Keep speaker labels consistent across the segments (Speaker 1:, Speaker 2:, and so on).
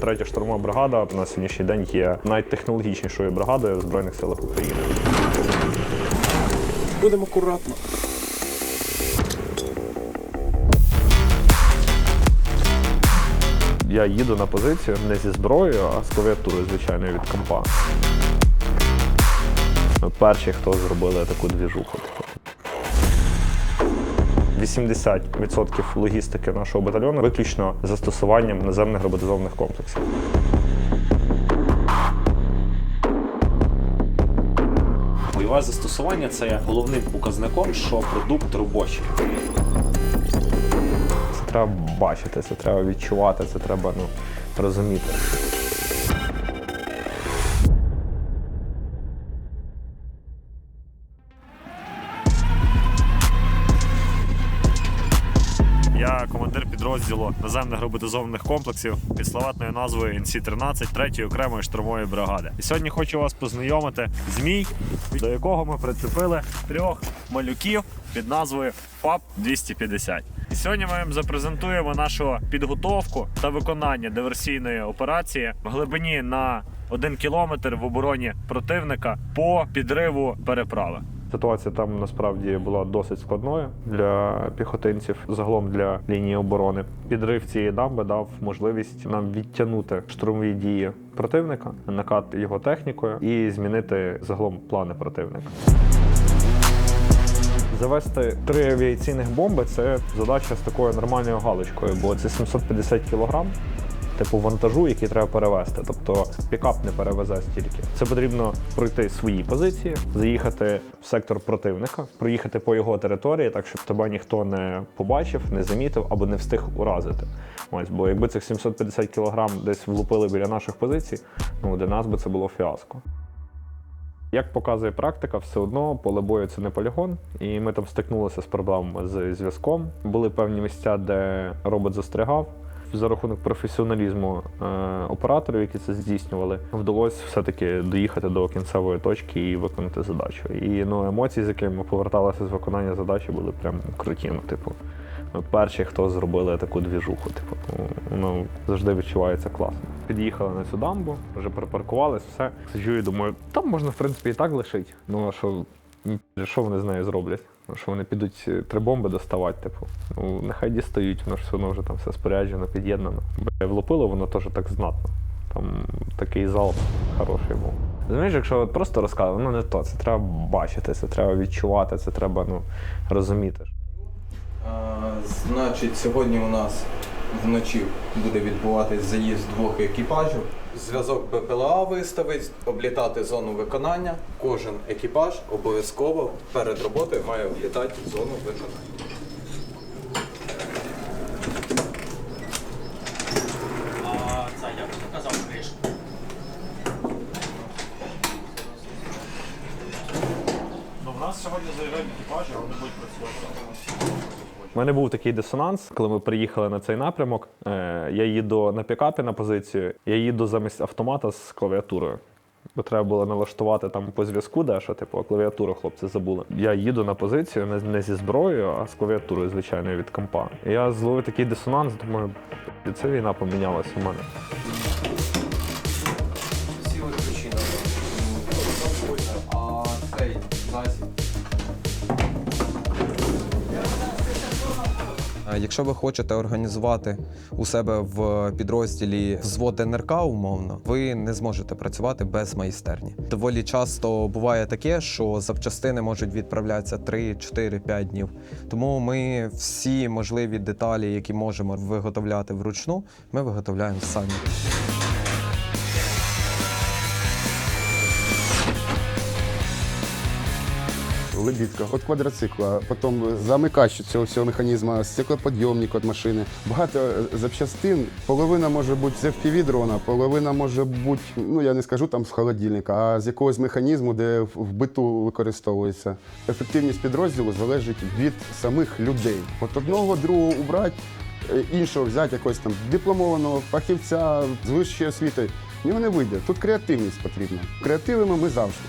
Speaker 1: Третя штурмова бригада на сьогоднішній день є найтехнологічнішою бригадою в Збройних силах України.
Speaker 2: Будемо акуратно.
Speaker 1: Я їду на позицію не зі зброєю, а з клавіатурою звичайною від компа. Ми перші, хто зробили таку двіжуху. Типу. 80% логістики нашого батальйону виключно застосуванням наземних роботизованих комплексів.
Speaker 2: Бойове застосування це є головним показником, що продукт робочий.
Speaker 1: Це треба бачити, це треба відчувати, це треба ну, розуміти. Підрозділу наземних роботизованих комплексів під славетною назвою НС-13 3-ї окремої штурмової бригади. І сьогодні хочу вас познайомити з до якого ми прицепили трьох малюків під назвою ФАП 250. І сьогодні ми вам запрезентуємо нашу підготовку та виконання диверсійної операції в глибині на один кілометр в обороні противника по підриву переправи. Ситуація там насправді була досить складною для піхотинців, загалом для лінії оборони. Підрив цієї дамби дав можливість нам відтягнути штурмові дії противника, накат його технікою і змінити загалом плани противника. Завести три авіаційних бомби це задача з такою нормальною галочкою, бо це 750 кілограм. Типу вантажу, який треба перевезти. Тобто пікап не перевезе стільки. Це потрібно пройти свої позиції, заїхати в сектор противника, проїхати по його території, так щоб тебе ніхто не побачив, не замітив або не встиг уразити. Ось, бо якби цих 750 кілограм десь влупили біля наших позицій, ну для нас би це було фіаско. Як показує практика, все одно поле бою це не полігон, і ми там стикнулися з проблемами з зв'язком. Були певні місця, де робот застрягав. За рахунок професіоналізму е, операторів, які це здійснювали, вдалося все-таки доїхати до кінцевої точки і виконати задачу. І ну, емоції, з якими ми поверталися з виконання задачі, були прям круті. Ну, типу, ми перші, хто зробили таку двіжуху. Типу, ну, воно завжди відчувається класно. Під'їхали на цю дамбу, вже припаркувались, все. Сиджу і думаю, там можна, в принципі, і так лишити. Ну а що, що вони з нею зроблять? Ну, що вони підуть е, три бомби доставати, типу. Ну, нехай дістають, воно ж все одно вже там все споряджено, під'єднано. Бля, Влупило воно теж так знатно. Там такий залп хороший був. Розумієш, якщо просто розказувати, воно не то. Це треба бачити, це треба відчувати, це треба ну, розуміти.
Speaker 3: А, Значить, сьогодні у нас вночі буде відбуватись заїзд двох екіпажів. Зв'язок БПЛА виставить, облітати зону виконання. Кожен екіпаж обов'язково перед роботою має облітати зону виконання.
Speaker 4: Кришка?
Speaker 1: Ну, в нас сьогодні заїжджають екіпажі, вони будуть працювати. У мене був такий дисонанс, коли ми приїхали на цей напрямок. Е, я їду на пікапі на позицію, я їду замість автомата з клавіатурою. Бо треба було налаштувати там по зв'язку, дещо, типу, клавіатуру хлопці забули. Я їду на позицію не, не зі зброєю, а з клавіатурою, звичайною, від компа. Я зловив такий дисонанс, думаю, це війна помінялась у мене.
Speaker 3: Сіли причина. А цей засіб.
Speaker 5: Якщо ви хочете організувати у себе в підрозділі взвод НРК умовно, ви не зможете працювати без майстерні. Доволі часто буває таке, що запчастини можуть відправлятися 3, 4, 5 днів. Тому ми всі можливі деталі, які можемо виготовляти вручну, ми виготовляємо самі.
Speaker 6: Лебідка від квадроцикла, потім замикач цього всього механізму, стеклоподйомник від машини. Багато е, запчастин. Половина може бути з fpv дрона, половина може бути, ну я не скажу там з холодильника, а з якогось механізму, де в биту використовується. Ефективність підрозділу залежить від самих людей. От одного другого убрати, е, іншого взяти якогось там дипломованого фахівця з вищої освіти. В нього не вийде. Тут креативність потрібна. Креативимо ми завжди.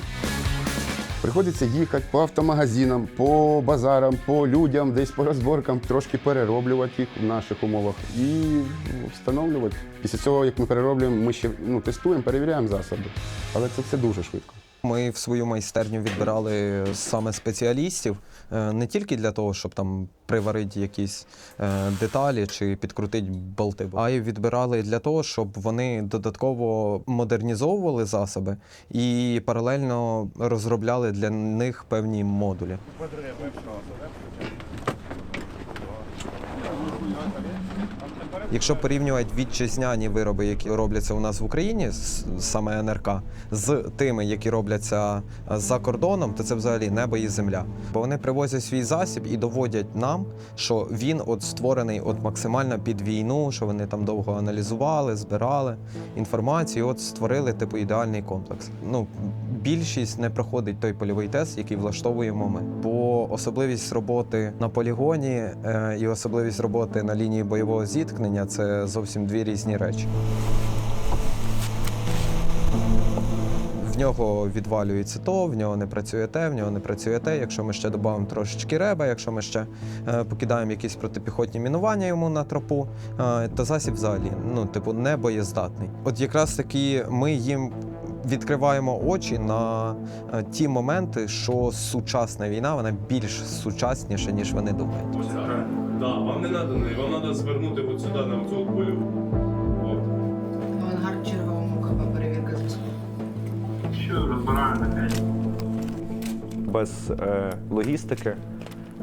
Speaker 6: Приходиться їхати по автомагазинам, по базарам, по людям, десь по розборкам, трошки перероблювати їх в наших умовах і встановлювати. Після цього, як ми перероблюємо, ми ще ну, тестуємо, перевіряємо засоби. Але це все дуже швидко.
Speaker 5: Ми в свою майстерню відбирали саме спеціалістів е, не тільки для того, щоб там приварити якісь е, деталі чи підкрутити болти, а й відбирали для того, щоб вони додатково модернізовували засоби і паралельно розробляли для них певні модулі. Якщо порівнювати вітчизняні вироби, які робляться у нас в Україні, саме НРК, з тими, які робляться е, за кордоном, то це взагалі небо і земля. Бо вони привозять свій засіб і доводять нам, що він от створений от максимально під війну, що вони там довго аналізували, збирали інформацію, от створили типу ідеальний комплекс. Ну більшість не проходить той польовий тест, який влаштовуємо ми. Бо особливість роботи на полігоні е, і особливість роботи на лінії бойового зіткнення це зовсім дві різні речі. В нього відвалюється то, в нього не працює те, в нього не працює те. Якщо ми ще додамо трошечки реба, якщо ми ще е, покидаємо якісь протипіхотні мінування йому на тропу, е, то засіб взагалі ну, типу, не боєздатний. От якраз таки ми їм відкриваємо очі на е, ті моменти, що сучасна війна вона більш сучасніша, ніж вони думають.
Speaker 7: Ось так. Да, вам не треба, вам треба звернути от сюди на цю. От.
Speaker 8: Авангард черговому КП перевірка зв'язку.
Speaker 7: Що розбираємо на 5.
Speaker 1: Без е, логістики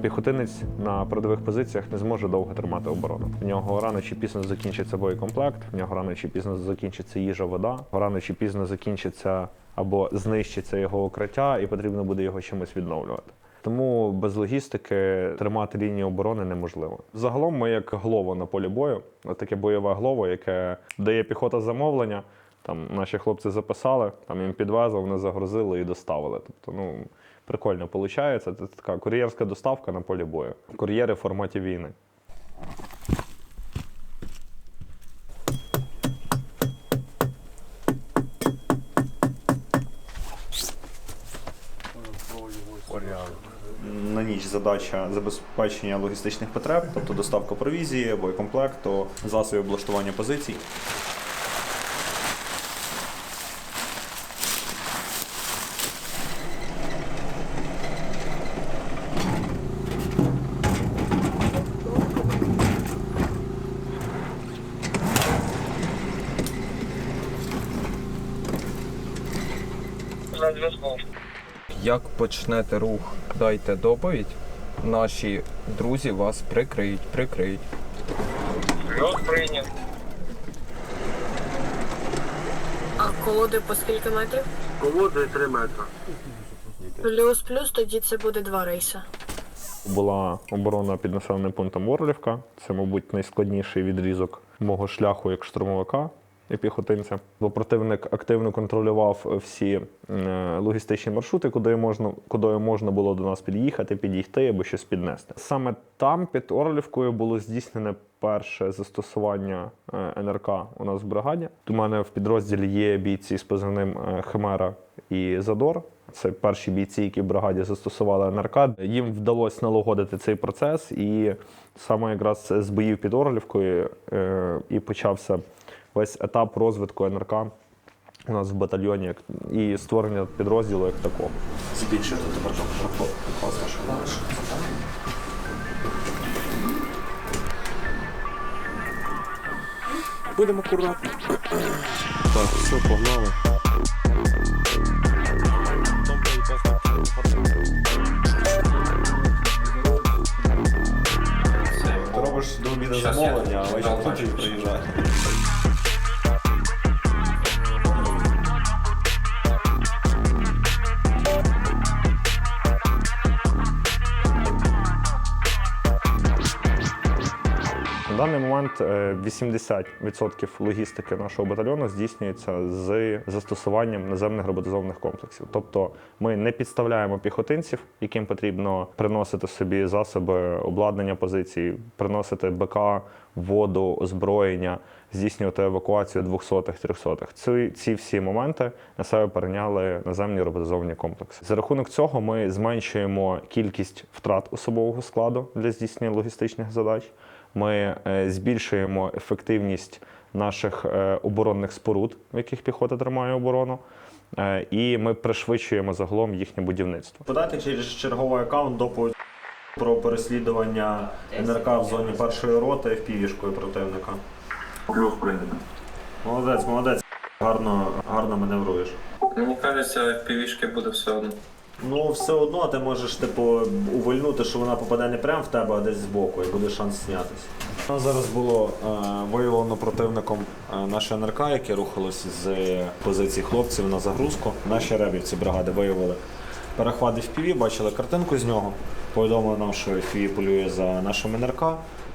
Speaker 1: піхотинець на передових позиціях не зможе довго тримати оборону. В нього рано чи пізно закінчиться боєкомплект, в нього рано чи пізно закінчиться їжа, вода, рано чи пізно закінчиться або знищиться його укриття, і потрібно буде його чимось відновлювати. Тому без логістики тримати лінію оборони неможливо. Загалом ми як глово на полі бою, таке бойове глово, яке дає піхота замовлення. Там наші хлопці записали, там їм підвезли, вони загрузили і доставили. Тобто, ну прикольно виходить. Це така кур'єрська доставка на полі бою. Кур'єри в форматі війни.
Speaker 2: На ніч задача забезпечення логістичних потреб, тобто доставка провізії, боєкомплекту, засобів облаштування позицій.
Speaker 5: Як почнете рух, дайте доповідь. Наші друзі вас прикриють, прикриють.
Speaker 8: А колоди по скільки метрів?
Speaker 7: Колоди 3 метри.
Speaker 8: Плюс-плюс, тоді це буде два рейси.
Speaker 1: Була оборона під населеним пунктом Орлівка. Це, мабуть, найскладніший відрізок мого шляху як штурмовика піхотинця. Бо противник активно контролював всі е, логістичні маршрути, куди можна, куди можна було до нас під'їхати, підійти або щось піднести. Саме там, під Орлівкою, було здійснене перше застосування е, НРК у нас в бригаді. У мене в підрозділі є бійці з позивним е, Химера і Задор. Це перші бійці, які в бригаді застосували НРК. Їм вдалося налагодити цей процес, і саме якраз з боїв під Орлівкою і почався весь етап розвитку НРК у нас в батальйоні як- і створення підрозділу як такого.
Speaker 2: Збільшити тепер класно, що Будемо акуратно. Так, все, погнали. Ти робиш до обіду замовлення, а вечір приїжджає.
Speaker 1: Даний момент е, 80% логістики нашого батальйону здійснюється з застосуванням наземних роботизованих комплексів. Тобто ми не підставляємо піхотинців, яким потрібно приносити собі засоби обладнання позицій, приносити БК воду, озброєння, здійснювати евакуацію 200-х, 300-х. Ці, ці всі моменти на себе перейняли наземні роботизовані комплекси. За рахунок цього ми зменшуємо кількість втрат особового складу для здійснення логістичних задач. Ми е, збільшуємо ефективність наших е, оборонних споруд, в яких піхота тримає оборону. Е, І ми пришвидшуємо загалом їхнє будівництво.
Speaker 2: Подайте через черговий аккаунт доповідь про переслідування НРК в зоні першої роти впівішкою противника.
Speaker 9: Плюс прийнято.
Speaker 2: Молодець, молодець. Гарно, гарно маневруєш.
Speaker 9: Мені кажеться, в півішки буде все одно.
Speaker 2: Ну, все одно ти можеш, типу, увольнути, що вона попаде не прямо в тебе, а десь збоку, і буде шанс знятися. У нас зараз було е, виявлено противником е, наше НРК, яке рухалося з позиції хлопців на загрузку. Наші ребівці бригади виявили перехват піві, бачили картинку з нього. Повідомили нам, що FPV полює за нашим НРК,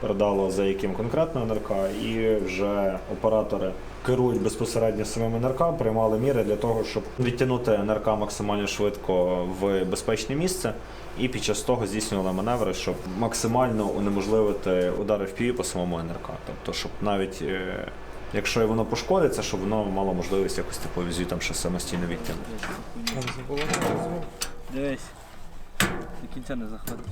Speaker 2: передало за яким конкретно НРК, і вже оператори керують безпосередньо самим НРК, приймали міри для того, щоб відтягнути НРК максимально швидко в безпечне місце. І під час того здійснювали маневри, щоб максимально унеможливити удари в по самому НРК. Тобто, щоб навіть е, якщо воно пошкодиться, щоб воно мало можливість якось типу візю там ще самостійно відтягнути.
Speaker 4: Дивись. До кінця не заходить.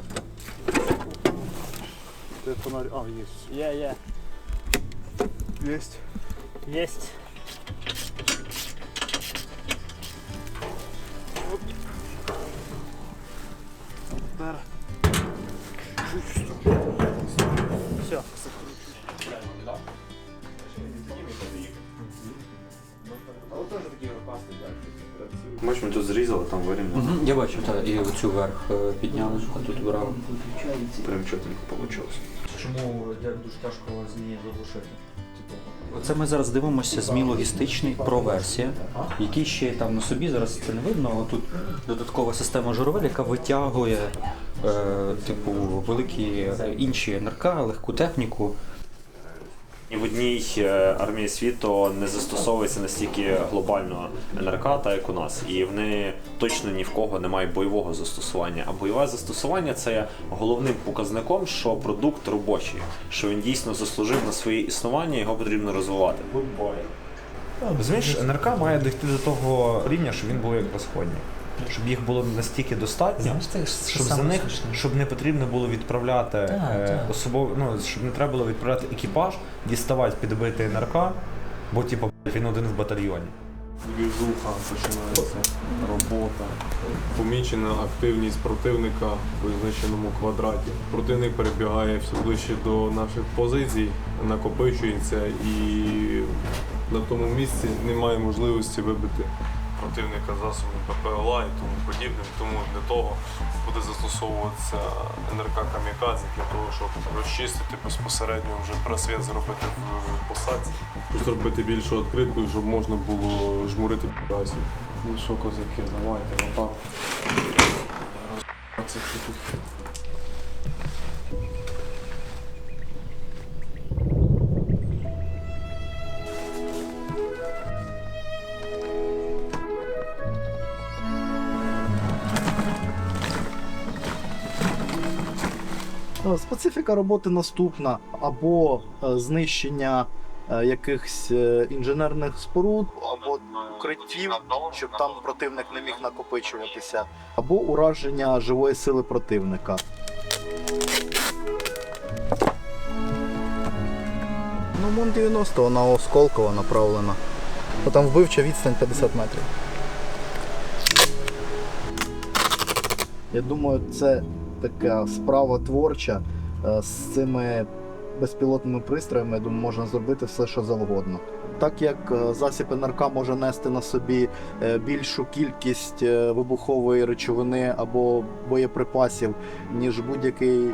Speaker 4: Є, є.
Speaker 6: Єсть.
Speaker 4: Єсть. Все.
Speaker 2: Бач, ми тут зрізали, там вирівняли.
Speaker 10: Я бачу, так, і оцю вверх е, підняли, а тут брали.
Speaker 2: Прям чотенько вийшло.
Speaker 4: Чому дуже тяжко змії заглушити? Оце ми зараз дивимося змій логістичний про версія, який ще там на собі зараз це не видно. але Тут додаткова система журавель, яка витягує е, типу великі е, інші НРК, легку техніку.
Speaker 2: І в одній е, армії світу не застосовується настільки глобально НРК, так як у нас. І вони точно ні в кого немає бойового застосування. А бойове застосування це є головним показником, що продукт робочий, що він дійсно заслужив на своє існування, його потрібно розвивати.
Speaker 1: Розумієш, НРК має дійти до того рівня, щоб він був як розходні. Щоб їх було настільки достатньо, щоб за них щоб не потрібно було відправляти е, особов... ну, щоб не треба було відправляти екіпаж, діставати підбитий НРК, бо типу він один в батальйоні.
Speaker 7: Двіжуха починається, робота. Помічена активність противника в визначеному квадраті. Противник перебігає все ближче до наших позицій, накопичується і на тому місці немає можливості вибити противника засобів ППЛА і тому подібним. Тому для того буде застосовуватися НРК Камікадзе для того, щоб розчистити безпосередньо вже просвіт зробити в посадці. Зробити більшу відкритку, щоб можна було жмурити разі. Ну що, козаки, давайте. Це що тут?
Speaker 11: Специфіка роботи наступна: або е, знищення е, якихось е, інженерних споруд, або укриттів, щоб там противник не міг накопичуватися, або ураження живої сили противника. Ну, МОН 90 вона осколкова направлена. Бо Там вбивча відстань 50 метрів. Я думаю, це така справа творча. Е, З цими безпілотними пристроями я думаю, можна зробити все, що завгодно. Так як е, засіб НРК може нести на собі е, більшу кількість вибухової речовини або боєприпасів, ніж будь-який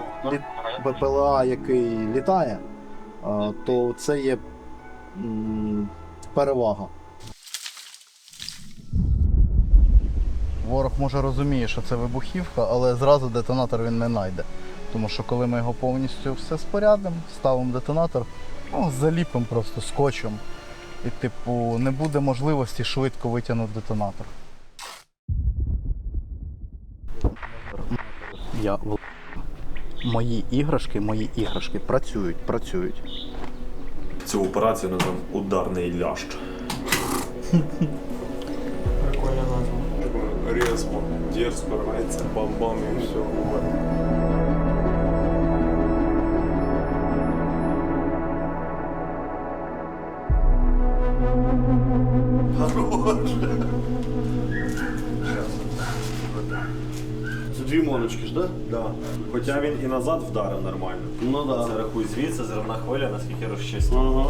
Speaker 11: БПЛА, який літає, то це є перевага. Ворог може розуміє, що це вибухівка, але зразу детонатор він не знайде. Тому що коли ми його повністю все спорядимо, ставимо детонатор, ну, заліпимо просто скотчем. І, типу, не буде можливості швидко витягнути детонатор. Я в- Мої іграшки, мої іграшки працюють, працюють.
Speaker 2: Цю операцію назвав ударний лящ.
Speaker 7: Прикольна назва. Резво, дерзко рветься, бам-бам і все.
Speaker 12: Це дві моночки ж, так?
Speaker 2: Да. Хоча він і назад вдарив нормально.
Speaker 12: Ну да.
Speaker 2: Це рахуй звідси, зривна хвиля, наскільки розчистив.
Speaker 12: Ага.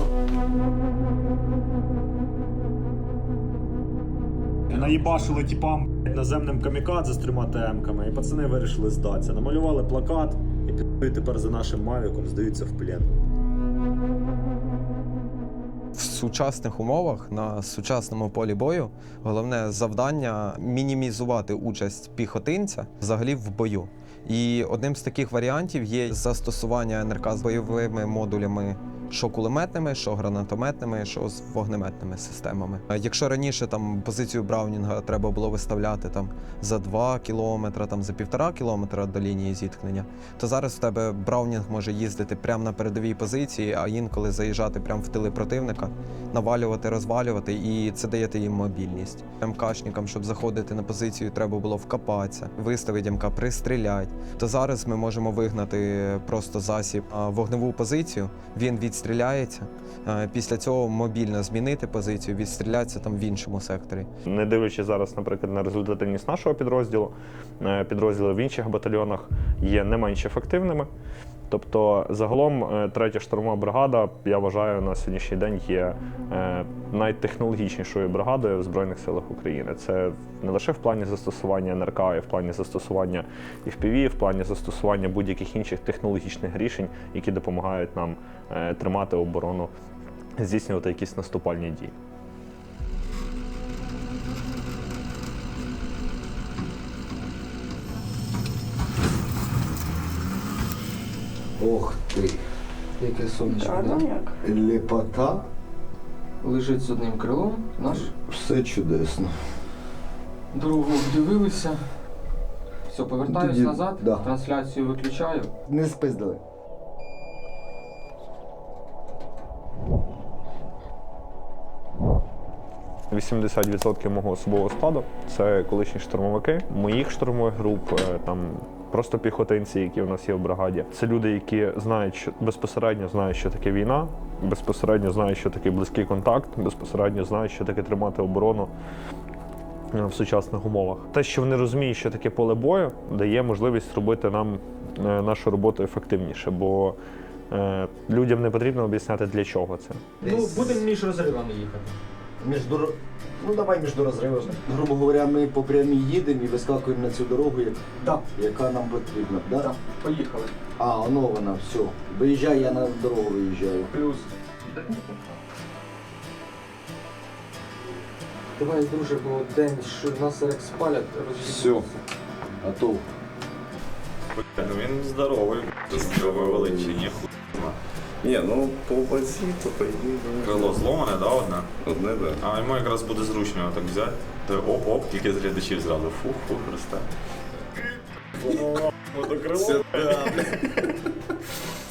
Speaker 2: Наїбашили тіпам наземним камікадзе з трьома ТМ-ками, і пацани вирішили здатися. Намалювали плакат і пі***ють тепер за нашим мавіком здаються в плен.
Speaker 5: В сучасних умовах на сучасному полі бою головне завдання мінімізувати участь піхотинця взагалі в бою. І одним з таких варіантів є застосування НРК з бойовими модулями. Що кулеметними, що гранатометними, що з вогнеметними системами. Якщо раніше там позицію Браунінга треба було виставляти там за 2 кілометри, там за півтора кілометра до лінії зіткнення, то зараз в тебе Браунінг може їздити прямо на передовій позиції, а інколи заїжджати прямо в тили противника, навалювати, розвалювати, і це дає їм мобільність. МКшникам, щоб заходити на позицію, треба було вкопатися, виставити МК, пристріляти. То зараз ми можемо вигнати просто засіб вогневу позицію. Він відстріляється. е, Після цього мобільно змінити позицію, відстрілятися там в іншому секторі.
Speaker 1: Не дивлячись зараз, наприклад, на результативність нашого підрозділу, е, підрозділи в інших батальйонах є не менш ефективними. Тобто, загалом, е, третя штурмова бригада, я вважаю, на сьогоднішній день є е, найтехнологічнішою бригадою в Збройних силах України. Це не лише в плані застосування НРК, а й в плані застосування FPV, в плані застосування будь-яких інших технологічних рішень, які допомагають нам е, тримати оборону, здійснювати якісь наступальні дії.
Speaker 12: Ох ти.
Speaker 10: Яке сонечко, да?
Speaker 8: як.
Speaker 12: Лепота.
Speaker 10: Лежить з одним крилом наш.
Speaker 12: Все чудесно.
Speaker 10: Дорогу обдивилися. Все, повертаюсь
Speaker 12: Тоді-
Speaker 10: назад,
Speaker 12: да.
Speaker 10: трансляцію виключаю.
Speaker 12: Не спиздили.
Speaker 1: – 80% мого особового складу це колишні штурмовики, моїх штурмових груп, е, там просто піхотинці, які у нас є в бригаді. Це люди, які знають, що безпосередньо знають, що таке війна, безпосередньо знають, що таке близький контакт, безпосередньо знають, що таке тримати оборону. е, В сучасних умовах те, що вони розуміють, що таке поле бою, дає можливість робити нам е, нашу роботу ефективніше, бо е, людям не потрібно об'ясняти для чого це.
Speaker 4: Ну, будемо між розривами їхати.
Speaker 12: Між дор... Ну давай між розривами. Грубо говоря, ми по прямій їдемо і вискакуємо на цю дорогу, як...
Speaker 4: Так.
Speaker 12: яка нам потрібна. Да?
Speaker 4: Так, поїхали.
Speaker 12: А, воно вона, все. Виїжджай, я на дорогу виїжджаю.
Speaker 4: Плюс. Давай, друже, бо день, що нас як спалять, роз'їдемо.
Speaker 12: А то.
Speaker 2: Ну він здоровий, здоровий величині.
Speaker 13: Ні, ну по базі, то по ідеї.
Speaker 2: Крило зломане, да, одне?
Speaker 13: Одне, да.
Speaker 2: А йому якраз буде зручно так взяти. То оп-оп, тільки з глядачів зразу. Фух, фух, росте. Воно крило.
Speaker 13: Сюда,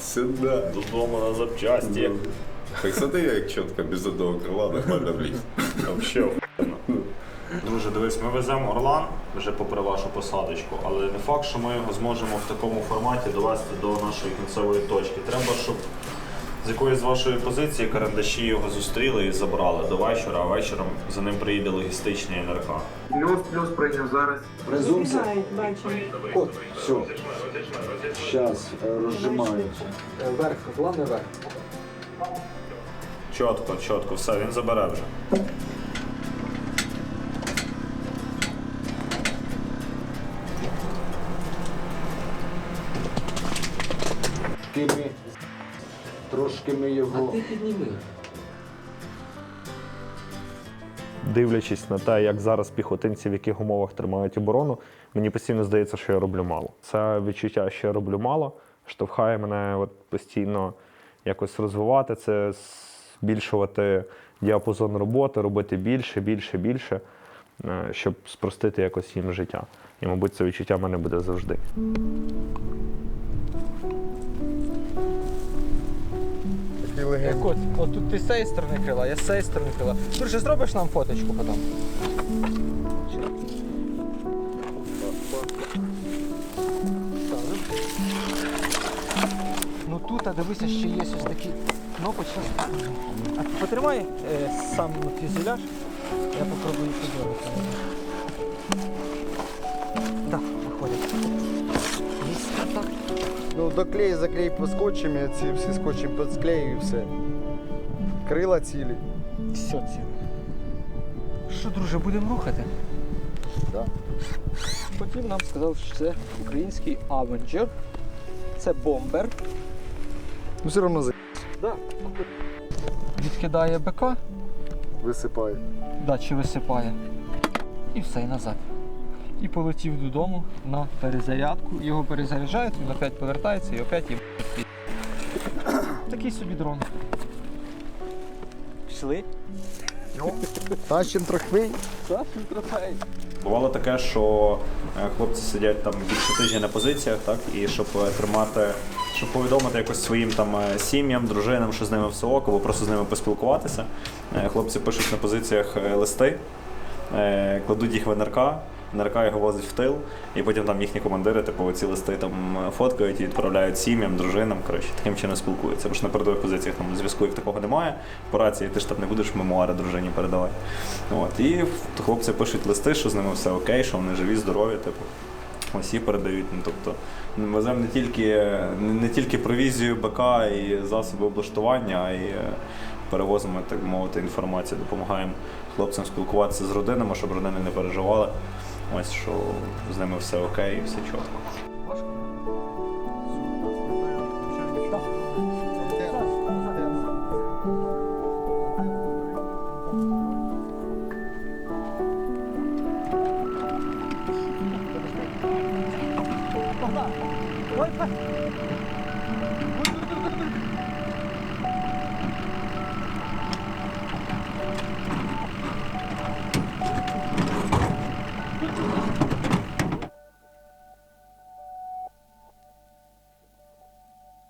Speaker 13: Сюда.
Speaker 2: Додому на запчасті.
Speaker 13: Так смотри, як чітко без одного крила нормально вліз.
Speaker 2: Вообще охуєнно. Друже, дивись, ми веземо Орлан вже попри вашу посадочку, але не факт, що ми його зможемо в такому форматі довести до нашої кінцевої точки. Треба, щоб з якоїсь з вашої позиції карандаші його зустріли і забрали до вечора, а вечором за ним приїде логістичний НРК.
Speaker 9: Плюс, плюс прийняв зараз.
Speaker 12: Презумся.
Speaker 8: Бачимо.
Speaker 12: От, все. Зараз розжимаю.
Speaker 4: Вверх, головне вверх.
Speaker 2: Чітко, чітко, все, він забере вже.
Speaker 12: Трошки ми його.
Speaker 10: підніми.
Speaker 1: дивлячись на те, як зараз піхотинці в яких умовах тримають оборону, мені постійно здається, що я роблю мало. Це відчуття, що я роблю мало, штовхає мене от постійно якось розвивати це, збільшувати діапазон роботи, робити більше, більше, більше, е, щоб спростити якось їм життя. І, мабуть, це відчуття в мене буде завжди.
Speaker 3: Як от, от тут ти з цієї сторони крила, я з цієї сторони крила. Друже, зробиш нам фоточку потім? Ну тут, а дивися, ще є ось такі кнопочки. А ти потримай е, сам фюзеляж, я попробую подивитися.
Speaker 11: Доклей, заклей скотчем, я ці всі скотчем підсклею і все. Крила цілі.
Speaker 3: Все ці. Що, друже, будемо рухати?
Speaker 11: Да.
Speaker 3: Потім нам сказав, що це український Avenger. Це бомбер.
Speaker 11: Ну все одно за
Speaker 3: Да. Відкидає БК,
Speaker 11: висипає.
Speaker 3: да, чи висипає. І все, і назад. І полетів додому на перезарядку. Його перезаряджають, він опять повертається і опять їм. Такий собі дрон. Пішли.
Speaker 11: Тащим трохвий.
Speaker 3: Сашин трофей.
Speaker 2: Бувало таке, що е, хлопці сидять там більше тижня на позиціях, так, і щоб е, тримати, щоб повідомити якось своїм там е, сім'ям, дружинам, що з ними все ок, або просто з ними поспілкуватися. Хлопці пишуть на позиціях листи, кладуть їх в НРК, НРК його возить в тил, і потім там їхні командири, типу, ці листи там е, фоткають і відправляють сім'ям, дружинам. Коротше, таким чином спілкуються. Бо ж на передових позиціях там зв'язку як такого немає. По рації ти ж там не будеш мемуари дружині передавати. От, і хлопці пишуть листи, що з ними все окей, що вони живі, здорові, типу. Ось і передають. Ну, тобто веземо не тільки, не, не тільки провізію БК і засоби облаштування, а й е, перевозимо, так мовити, інформацію, допомагаємо хлопцям спілкуватися з родинами, щоб родини не переживали. Ось що з ними все окей, все чітко.